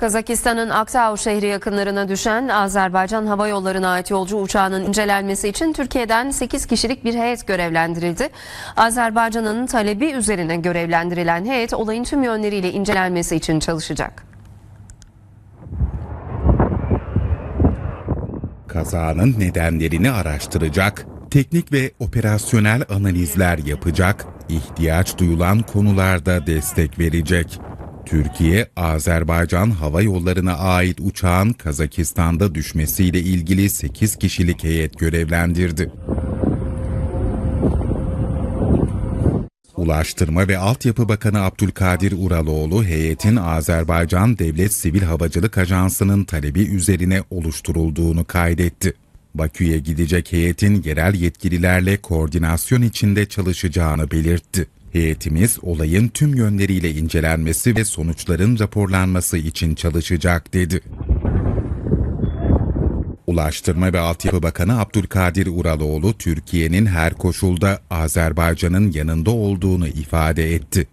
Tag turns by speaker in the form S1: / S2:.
S1: Kazakistan'ın Aktau şehri yakınlarına düşen Azerbaycan Hava Yolları'na ait yolcu uçağının incelenmesi için Türkiye'den 8 kişilik bir heyet görevlendirildi. Azerbaycan'ın talebi üzerine görevlendirilen heyet olayın tüm yönleriyle incelenmesi için çalışacak.
S2: Kazanın nedenlerini araştıracak, teknik ve operasyonel analizler yapacak, ihtiyaç duyulan konularda destek verecek. Türkiye, Azerbaycan Hava Yolları'na ait uçağın Kazakistan'da düşmesiyle ilgili 8 kişilik heyet görevlendirdi. Ulaştırma ve Altyapı Bakanı Abdülkadir Uraloğlu heyetin Azerbaycan Devlet Sivil Havacılık Ajansı'nın talebi üzerine oluşturulduğunu kaydetti. Bakü'ye gidecek heyetin yerel yetkililerle koordinasyon içinde çalışacağını belirtti. Heyetimiz olayın tüm yönleriyle incelenmesi ve sonuçların raporlanması için çalışacak dedi. Ulaştırma ve Altyapı Bakanı Abdülkadir Uraloğlu, Türkiye'nin her koşulda Azerbaycan'ın yanında olduğunu ifade etti.